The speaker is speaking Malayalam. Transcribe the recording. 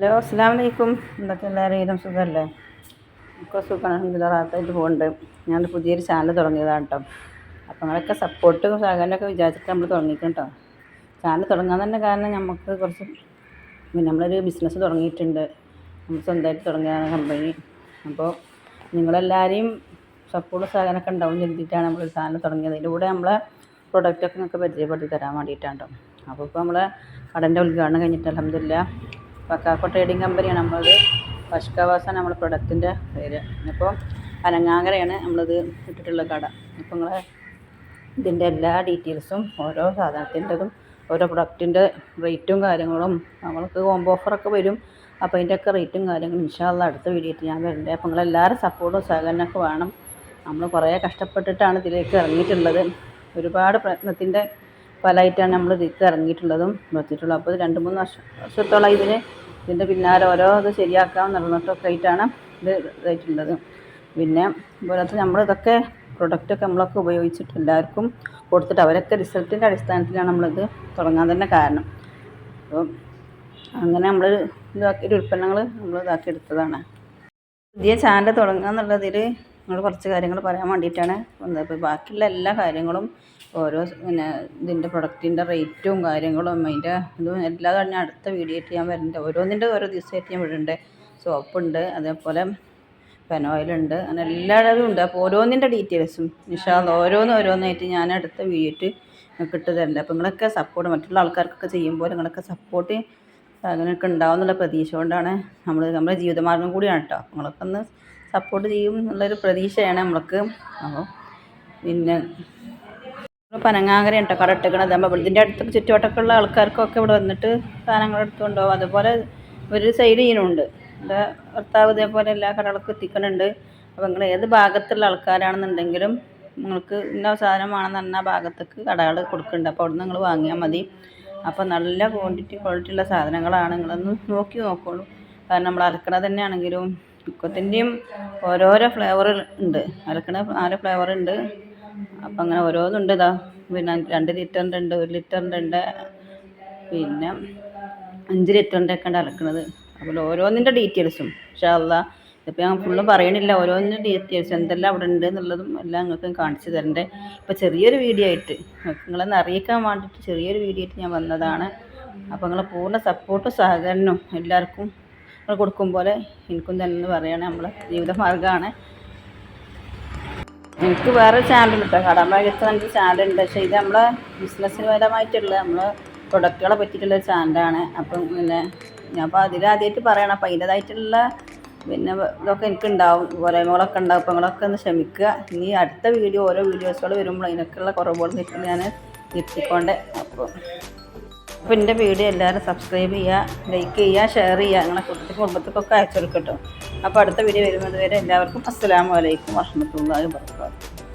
ഹലോ അസ്സാം വലൈക്കും എന്തൊക്കെ എല്ലാവരും? സുഖമല്ലേ ഒക്കെ സുഖമാണ് അൽഹംദുലില്ലാ പോകുന്നുണ്ട് ഞാൻ പുതിയൊരു ചാനൽ തുടങ്ങിയതാണ് കേട്ടോ അപ്പോൾ നിങ്ങളൊക്കെ സപ്പോർട്ടും സഹകരണമൊക്കെ വിചാരിച്ചിട്ട് നമ്മൾ തുടങ്ങിക്കണം കേട്ടോ ചാനൽ തുടങ്ങാൻ തന്നെ കാരണം നമുക്ക് കുറച്ച് പിന്നെ നമ്മളൊരു ബിസിനസ് തുടങ്ങിയിട്ടുണ്ട്. നമ്മൾ സ്വന്തമായിട്ട് തുടങ്ങിയതാണ് കമ്പനി അപ്പോൾ നിങ്ങളെല്ലാവരെയും സപ്പോർട്ട് സഹകരണമൊക്കെ ഉണ്ടാവും ചെയ്തിട്ടാണ് നമ്മൾ ചാനൽ തുടങ്ങിയത്. കൂടെ നമ്മളെ പ്രൊഡക്റ്റൊക്കെ നിങ്ങൾക്ക് പരിചയപ്പെടുത്തി തരാൻ വേണ്ടിയിട്ടാണ് കേട്ടോ അപ്പോൾ ഇപ്പോൾ നമ്മളെ കടന്റെ ഉദ്ഘാടനം കഴിഞ്ഞിട്ട് അലഹമില്ല പക്കാക്കോ ട്രേഡിംഗ് കമ്പനിയാണ് നമ്മളത് പഷ്കവാസാണ് നമ്മുടെ പ്രൊഡക്റ്റിന്റെ പേര്. അപ്പോൾ അനങ്ങാങ്കരയാണ് നമ്മളിത് ഇട്ടിട്ടുള്ള കട. അപ്പോൾ നിങ്ങളെ ഇതിന്റെ എല്ലാ ഡീറ്റെയിൽസും ഓരോ സാധനത്തിന്റെതും ഓരോ പ്രൊഡക്റ്റിന്റെ റേറ്റും കാര്യങ്ങളും നമ്മൾക്ക് കോംബോ ഓഫറൊക്കെ വരും. അപ്പോൾ അതിന്റെയൊക്കെ റേറ്റും കാര്യങ്ങളും ഇൻഷാല്ല അടുത്ത വീഡിയോയിട്ട് ഞാൻ വരണ്ടേ. അപ്പോൾ നിങ്ങളെല്ലാവരും സപ്പോർട്ടും സഹകരണമൊക്കെ വേണം. നമ്മൾ കുറേ കഷ്ടപ്പെട്ടിട്ടാണ് ഇതിലേക്ക് ഇറങ്ങിയിട്ടുള്ളത്. ഒരുപാട് പ്രയത്നത്തിന്റെ ഫലമായിട്ടാണ് നമ്മൾ ഇതിലേക്ക് ഇറങ്ങിയിട്ടുള്ളതും വെച്ചിട്ടുള്ളത് അപ്പോൾ രണ്ട് മൂന്ന് വർഷം വർഷത്തോളം ഇതിന് ഇതിന്റെ പിന്നാലെ ഓരോ ഇത് ശരിയാക്കാൻ നടന്നിട്ടൊക്കെ ആയിട്ടാണ് ഇത് ഇതായിട്ടുള്ളത്. പിന്നെ പോലത്തെ നമ്മളിതൊക്കെ പ്രൊഡക്റ്റൊക്കെ നമ്മളൊക്കെ ഉപയോഗിച്ചിട്ട് എല്ലാവർക്കും കൊടുത്തിട്ട് അവരൊക്കെ റിസൾട്ടിന്റെ അടിസ്ഥാനത്തിലാണ് നമ്മളിത് തുടങ്ങാൻ തന്നെ കാരണം. അപ്പോൾ അങ്ങനെ നമ്മൾ ഇതാക്കി ഉൽപ്പന്നങ്ങൾ നമ്മൾ ഇതാക്കി പുതിയ ചാനൽ തുടങ്ങുക എന്നുള്ളതിൽ നിങ്ങൾ കുറച്ച് കാര്യങ്ങൾ പറയാൻ വേണ്ടിയിട്ടാണ് വന്നത്. അപ്പോൾ ബാക്കിയുള്ള എല്ലാ കാര്യങ്ങളും ഓരോ പിന്നെ ഇതിന്റെ പ്രൊഡക്റ്റിന്റെ റേറ്റും കാര്യങ്ങളും അതിന്റെ ഇതും എല്ലാ ഞാൻ അടുത്ത വീഡിയോ ആയിട്ട് ഞാൻ വരുന്നുണ്ട് ഓരോന്നിന്റെ ഓരോ ദിവസമായിട്ട് ഞാൻ വിടുന്നുണ്ട് സോപ്പുണ്ട് അതേപോലെ പെനോയിലുണ്ട് അങ്ങനെ എല്ലാവരും ഉണ്ട്. അപ്പോൾ ഓരോന്നിന്റെ ഡീറ്റെയിൽസും നിഷാദ് ഓരോന്ന് ഓരോന്നായിട്ട് ഞാൻ അടുത്ത വീഡിയോ ആയിട്ട് തരുന്നുണ്ട് അപ്പോൾ നിങ്ങളൊക്കെ സപ്പോർട്ട് മറ്റുള്ള ആൾക്കാർക്കൊക്കെ ചെയ്യുമ്പോൾ നിങ്ങളൊക്കെ സപ്പോർട്ട് അങ്ങനെയൊക്കെ ഉണ്ടാവും എന്നുള്ള പ്രതീക്ഷ കൊണ്ടാണ് നമ്മൾ നമ്മുടെ ജീവിതമാർഗം കൂടിയാണ് കേട്ടോ നിങ്ങളൊക്കെ ഒന്ന് സപ്പോർട്ട് ചെയ്യും എന്നുള്ളൊരു പ്രതീക്ഷയാണ് നമ്മൾക്ക്. അപ്പോൾ പിന്നെ പനങ്ങാങ്കര കേട്ടോ കട ഇട്ടേക്കണത്. അപ്പോൾ ഇതിന്റെ അടുത്ത് ചുറ്റുവട്ടമൊക്കെ ഉള്ള ആൾക്കാർക്കൊക്കെ ഇവിടെ വന്നിട്ട് സാധനങ്ങൾ എടുത്തുകൊണ്ട് അതുപോലെ ഒരു സൈഡ് ഇതിനുണ്ട് എന്റെ ഭർത്താവ് ഇതേപോലെ എല്ലാ കടകളൊക്കെ എത്തിക്കുന്നുണ്ട് അപ്പോൾ നിങ്ങൾ ഏത് ഭാഗത്തുള്ള ആൾക്കാരാണെന്നുണ്ടെങ്കിലും നിങ്ങൾക്ക് ഇന്ന സാധനമാണെന്ന് പറഞ്ഞാൽ ഭാഗത്തേക്ക് കടകൾ കൊടുക്കുന്നുണ്ട്. അപ്പോൾ അവിടെ നിങ്ങൾ വാങ്ങിയാൽ മതി. അപ്പോൾ നല്ല ക്വാണ്ടിറ്റി ക്വാളിറ്റി ഉള്ള സാധനങ്ങളാണ്. നിങ്ങളൊന്ന് നോക്കി നോക്കോളൂ. കാരണം നമ്മൾ അലക്കണ തന്നെയാണെങ്കിലും ഇക്കത്തിന്റെയും ഓരോരോ ഫ്ലേവർ ഉണ്ട്. അലക്കണ നാല് ഫ്ലേവർ ഉണ്ട്. അപ്പം അങ്ങനെ ഓരോന്നുണ്ട് ഇതാ. പിന്നെ രണ്ട് ലിറ്ററിന്റെ ഉണ്ട് ഒരു ലിറ്ററിന്റെ ഉണ്ട്. പിന്നെ അഞ്ച് ലിറ്ററിന്റെ ഒക്കെ ഉണ്ട് അലക്കണത് അപ്പോൾ ഓരോന്നിന്റെ ഡീറ്റെയിൽസും പക്ഷേ അല്ല ഇപ്പം ഞാൻ ഫുള്ളും പറയണില്ല. ഓരോന്നിന്റെ ഡീറ്റെയിൽസ് എന്തെല്ലാം അവിടെ ഉണ്ട് എന്നുള്ളതും എല്ലാം നിങ്ങൾക്ക് കാണിച്ചു തരണ്ടേ. ഇപ്പോൾ ചെറിയൊരു വീഡിയോ ആയിട്ട് നിങ്ങളെന്ന് അറിയിക്കാൻ വേണ്ടിയിട്ട് ചെറിയൊരു വീഡിയോ ആയിട്ട് ഞാൻ വന്നതാണ്. അപ്പോൾ നിങ്ങളെ പൂർണ സപ്പോർട്ടും സഹകരണവും എല്ലാവർക്കും നിങ്ങൾ കൊടുക്കും പോലെ എനിക്കും തന്നെ പറയണേ നമ്മളെ ജീവിതമാർഗമാണ് എനിക്ക് വേറെ ചാനൽ കേട്ടോ കടമകത്ത് ചാനൽ ചാനലുണ്ട് പക്ഷേ ഇത് നമ്മളെ ബിസിനസ് പരമായിട്ടുള്ള നമ്മളെ പ്രൊഡക്റ്റുകളെ പറ്റിയിട്ടുള്ള ചാനലാണ് അപ്പം പിന്നെ ഞാൻ അപ്പോൾ അതിലാദ്യമായിട്ട് പറയണം. അപ്പം അതിന്റേതായിട്ടുള്ള പിന്നെ ഇതൊക്കെ എനിക്കുണ്ടാവും. പോരായ്മകളൊക്കെ ഉണ്ടാവും. അപ്പോൾ നിങ്ങളൊക്കെ ഒന്ന് ക്ഷമിക്കുക. ഇനി അടുത്ത വീഡിയോ ഓരോ വീഡിയോസുകൾ വരുമ്പോൾ അതിനൊക്കെയുള്ള കുറവുകൾ നിൽക്കുന്ന ഞാൻ നിർത്തിക്കൊണ്ട്. അപ്പോൾ അപ്പോൾ എന്റെ വീഡിയോ എല്ലാവരും സബ്സ്ക്രൈബ് ചെയ്യുക ലൈക്ക് ചെയ്യുക ഷെയർ ചെയ്യുക നിങ്ങളെ കുടുംബത്തിൽ കുടുംബത്തിക്കൊക്കെ അയച്ചു കൊടുക്കട്ടോ. അപ്പോൾ അടുത്ത വീഡിയോ വരുന്നത് വരെ എല്ലാവർക്കും അസ്സലാമു അലൈക്കും വർഹമത്തുള്ളാഹി വർക്കാത്തു